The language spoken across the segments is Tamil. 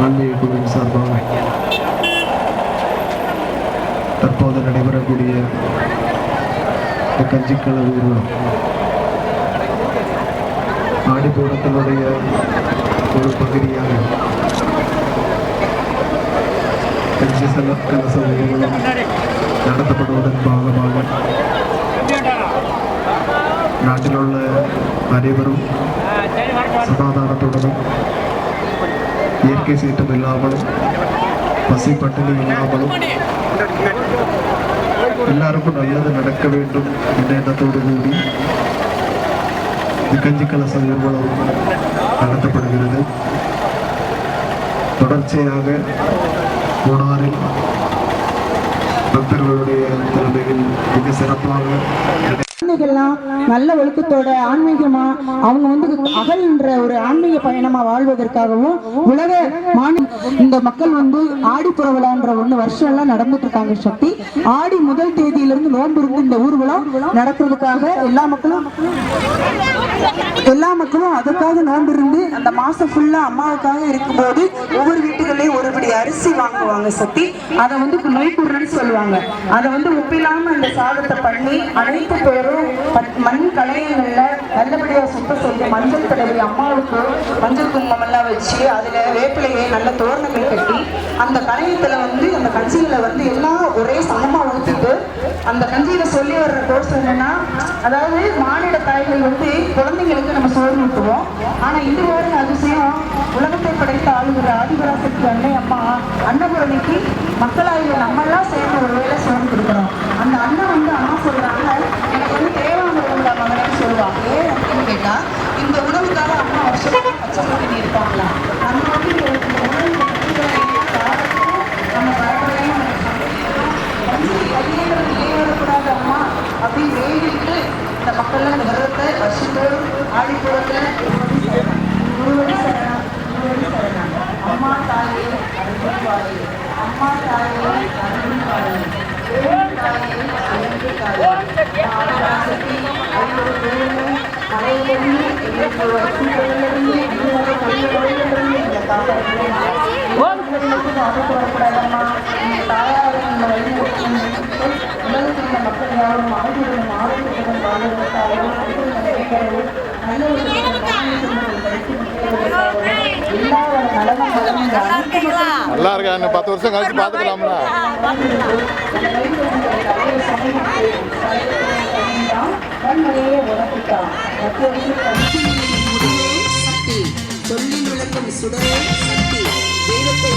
ஆன்மீக குழுவின் சார்பாக தற்போது நடைபெறக்கூடிய இந்த கஞ்சிக்கல ஊர்வலம் ஆடிப்பூரத்தினுடைய ஒரு பகுதியாக கஞ்சி செல கலச ஊர்வலம் நடத்தப்படுவதன் பாகமாக நாட்டிலுள்ள அனைவரும் சமாதானத்துடனும் இயற்கை சீற்றம் இல்லாமலும் பசி பட்டினி இல்லாமலும் எல்லாருக்கும் நல்லது நடக்க வேண்டும் என்ற எண்ணத்தோடு கூடி இந்த கஞ்சி கலச ஊர்வலம் நடத்தப்படுகிறது. தொடர்ச்சியாக மூணாறில் பக்தர்களுடைய தலைமையில் மிக சிறப்பாக குழந்தைகள்லாம் நல்ல ஒழுக்கத்தோட ஆன்மீகமா அவங்க வந்து அகல்ன்ற ஒரு ஆன்மீக பயணமா வாழ்வதற்காகவும் உலக மாநில இந்த மக்கள் வந்து ஆடி விழான்ற ஒண்ணு வருஷம் எல்லாம் நடந்துட்டு இருக்காங்க சக்தி. ஆடி முதல் தேதியிலிருந்து நோன்பு இருந்து இந்த ஊர்வலம் நடக்கிறதுக்காக எல்லா மக்களும் எல்லா மக்களும் அதுக்காக நோன்பு இருந்து அந்த மாசம் ஃபுல்லா அம்மாவுக்காக இருக்கும்போது ஒவ்வொரு வீட்டுகள்லயும் ஒருபடி அரிசி வாங்குவாங்க சக்தி. அதை வந்து நோய்க்குறன்னு சொல்லுவாங்க. அதை வந்து உப்பில்லாம அந்த சாதத்தை பண்ணி அனைத்து பேரும் மண் கலையில நல்லபடியா சுத்த செய்து மஞ்சள் தடவி அம்மாவுக்கு மஞ்சள் குங்குமம் எல்லாம் வச்சு அதுல வேப்பிலையை நல்ல தோரணங்கள் கட்டி அந்த கலையத்தில் வந்து அந்த கஞ்சிகளை வந்து எல்லாம் ஒரே சமமா ஊத்திட்டு அந்த கஞ்சியில சொல்லி வர்ற கோர்ஸ் என்னன்னா அதாவது மாநில தாய்கள் வந்து குழந்தைங்களுக்கு நம்ம சோறு ஊட்டுவோம். ஆனா இது ஒரு அதிசயம். உலகத்தை படைத்த ஆளுகிற ஆதிபராசக்தி அன்னை அம்மா அன்னபூரணிக்கு மக்களாகிய நம்மெல்லாம் சேர்ந்து ஒரு வேலை சோறு கொடுக்குறோம். அந்த அண்ணன் வந்து அம்மா சொல்றாங்க அப்படின்னு இந்த உணவுக்காக அம்மா வருஷம் பச்சை பண்ணி இருப்பாங்களா நம்ம வந்து உணவு நம்ம பரம்பரையும் நம்ம சந்ததிக்கும் வந்து அம்மா அப்படின்னு வேண்டிட்டு இந்த மக்கள்லாம் இந்த விரதத்தை வருஷத்தோறும் ஆடிப்புறத்தில் முழுவதும் சரணம் முழுவதும் சரணம் அம்மா தாயே அருள்வாயே அம்மா தாயே அருள்வாயே வேறு தாயே அழகு தாயே ஆதிராசக்தி ஐயோடு வேணும் மலையிலிருந்து எங்களுக்கு இந்த காலத்தில் வரக்கூடாதம்மா உலகத்தில் உள்ள மக்கள் யாரும் ஆரோக்கியத்துடன் வாழ்வதற்காகவும் நல்ல எல்லா வளமும் நல்லா இருக்கா? இன்னும் பத்து வருஷம் கழிச்சு பார்த்துக்கலாம்ல. கண்மலையே உறப்பிட்டான் முடிவே சக்தி. சொல்லில் விளக்கும் சுடரே சக்தி. தெய்வத்தை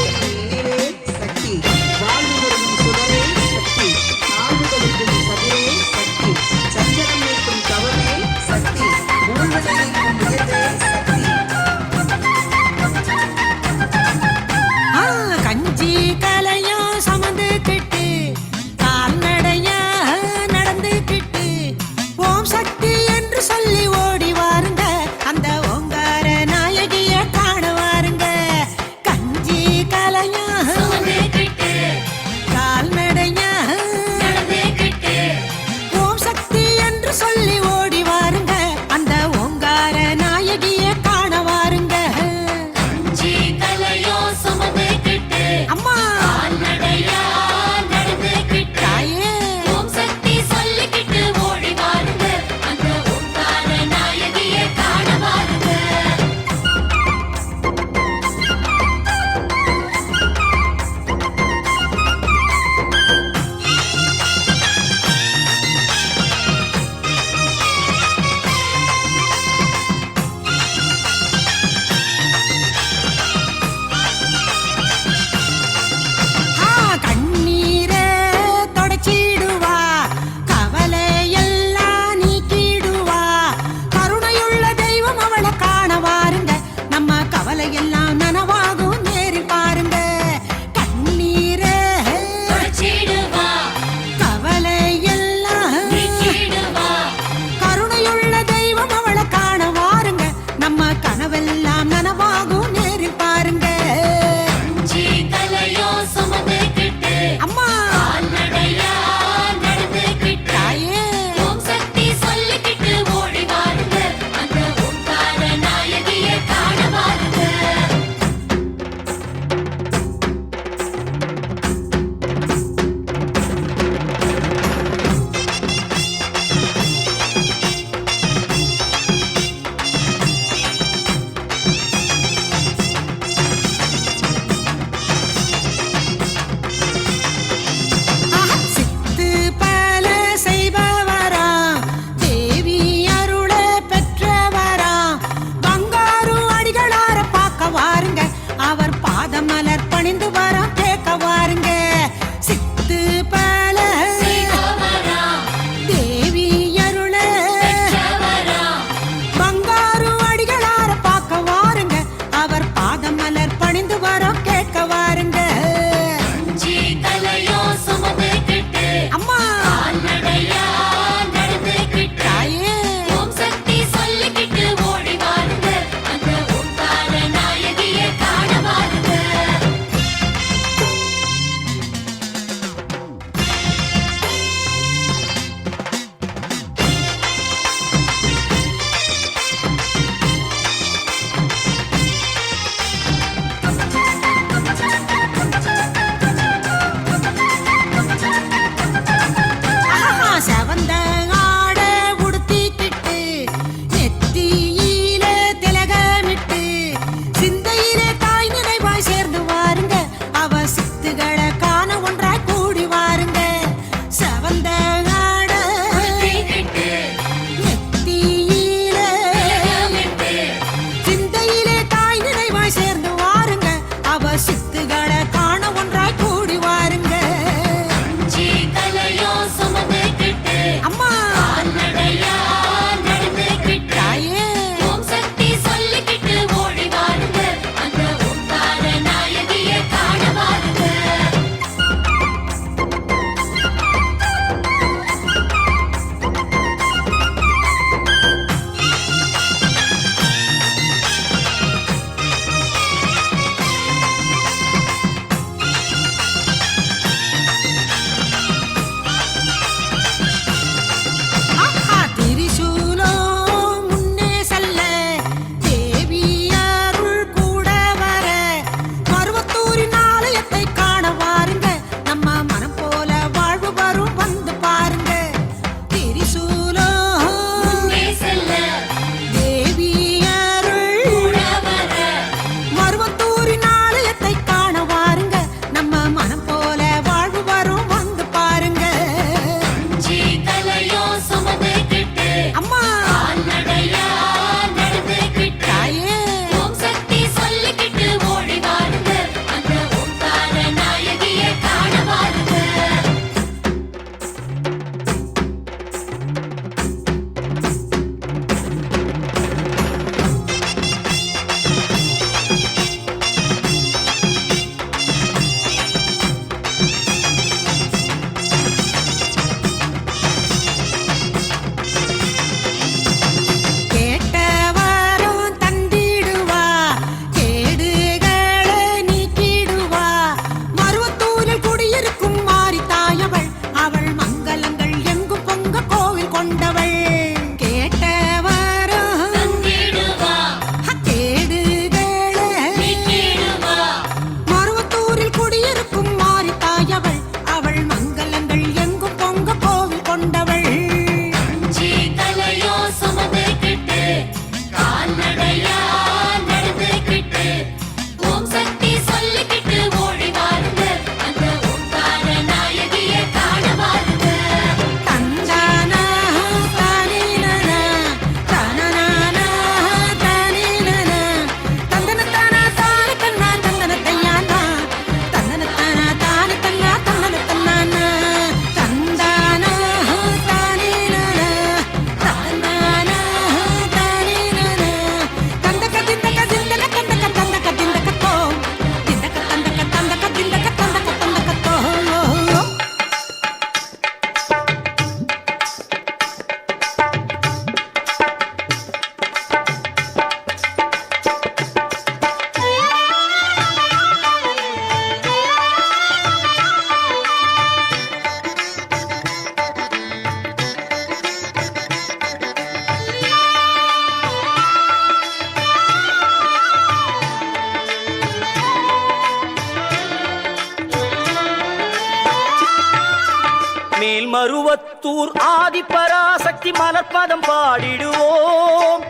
மேல்மருவத்தூர் ஆதிபராசக்தி மலர்பதம் பாடிடுவோம்.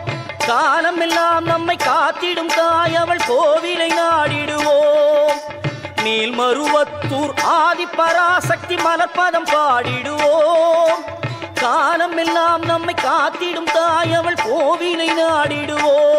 காலம் எல்லாம் நம்மை காத்திடும் தாயவள் கோவிலை நாடிடுவோம். மேல்மருவத்தூர் ஆதிபராசக்தி மலர்பதம் பாடிடுவோம். காலம் எல்லாம் நம்மை காத்திடும் தாயவள் கோவிலை நாடிடுவோம்.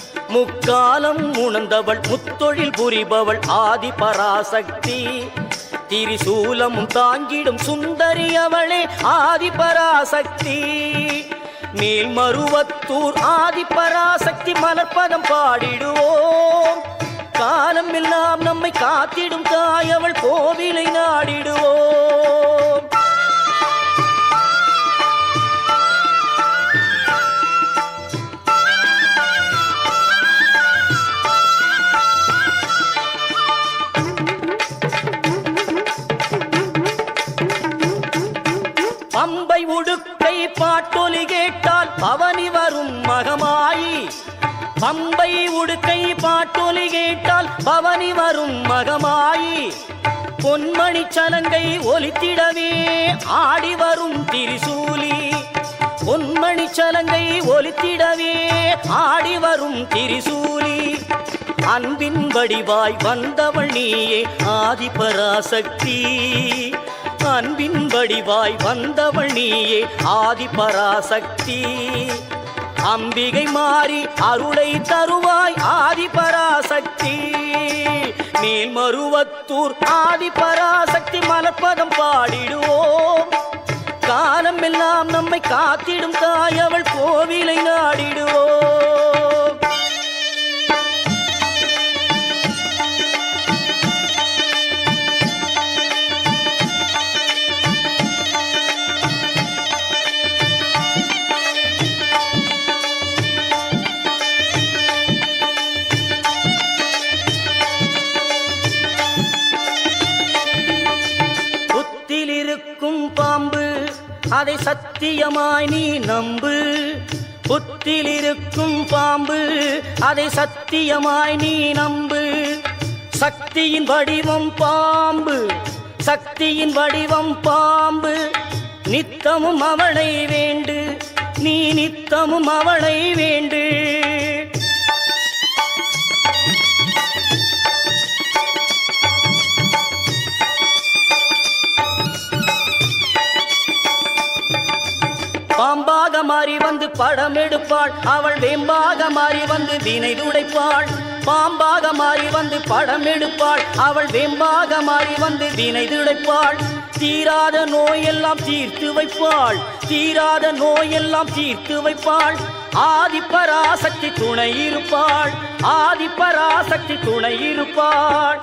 முக்காலம் உணர்ந்தவள் முத்தொழில் புரிபவள் ஆதி பராசக்தி. திரிசூலம் தாங்கிடும் சுந்தரி அவளே ஆதி பராசக்தி. மேல் மருவத்தூர் ஆதி பராசக்தி மலர்பதம் பாடிடுவோம். காலம் எல்லாம் நம்மை காத்திடும் தாய் அவள் கோவிலை நாடிடுவோம். பொன்மணி சலங்கை ஒலித்திடவே ஆடி வரும் திரிசூலி. அன்பின் வடிவாய் வந்தவள் நீயே ஆதிபராசக்தி. அன்பின் வடிவாய் வந்தவள் நீயே ஆதிபராசக்தி. அம்பிகை மாறி அருளை தருவாய் ஆதிபராசக்தி. மேல்மருவத்தூர் ஆதிபராசக்தி மலப்பதம் பாடிடுவோம். காலம் எல்லாம் நம்மை காத்திடும் தாய் அவள் கோவிலை நாடிடுவோம். அதை சத்தியமாய் நீ நம்பு. புத்தில் இருக்கும் பாம்பு அதை சத்தியமாய் நீ நம்பு. சக்தியின் வடிவம் பாம்பு சக்தியின் வடிவம் பாம்பு. நித்தமும் அவளை வேண்டு நீ நித்தமும் அவளை வேண்டு. பாம்பாக மாறி வந்து படம் எடுப்பாள். அவள் வேம்பாக மாறி வந்து வினை துடைப்பாள். பாம்பாக மாறி வந்து படம் எடுப்பாள். அவள் வேம்பாக மாறி வந்து வினை துடைப்பாள். தீராத நோயெல்லாம் தீர்த்து வைப்பாள். தீராத நோயெல்லாம் தீர்த்து வைப்பாள். ஆதிப்பராசக்தி துணை இருப்பாள். ஆதிப்பராசக்தி துணை இருப்பாள்.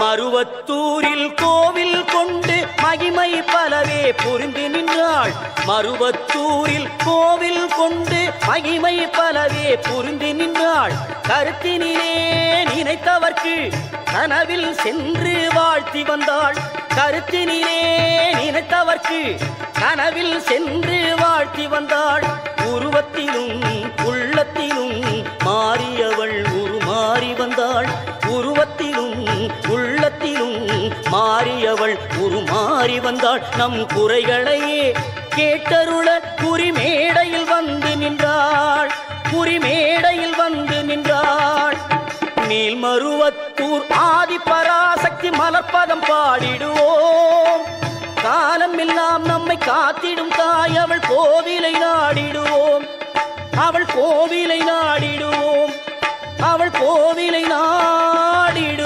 மருவத்தூரில் கோவில் கொண்டு மகிமை பலவே புரிந்து நின்றாள். மருவத்தூரில் கோவில் கொண்டு மகிமை பலவே புரிந்து நின்றாள். கருத்தினிலே நினைத்தவர்க்கு கனவில் சென்று வாழ்த்தி வந்தாள். கருத்தினிலே நினைத்தவர்க்கு கனவில் சென்று வாழ்த்தி வந்தாள். உருவத்திலும் உள்ளத்திலும் மாறியவள் உருமாறி வந்தாள். உருவத்திலும் உள்ளத்திலும் மாறியவள் உருமாறி வந்தாள். நம் குறைகளையே கேட்டருள குறிமேடையில் வந்து நின்றாள். குறிமேடையில் வந்து நின்றாள். மேல்மருவத்தூர் ஆதிபராசக்தி மலர்பதம் பாடிடுவோம். காலம் எல்லாம் நம்மை காத்திடும் தாய் அவள் கோவிலை நாடிடுவோம். அவள் கோவிலை நாடிடுவோம். அவள் கோவிலை நாடிடு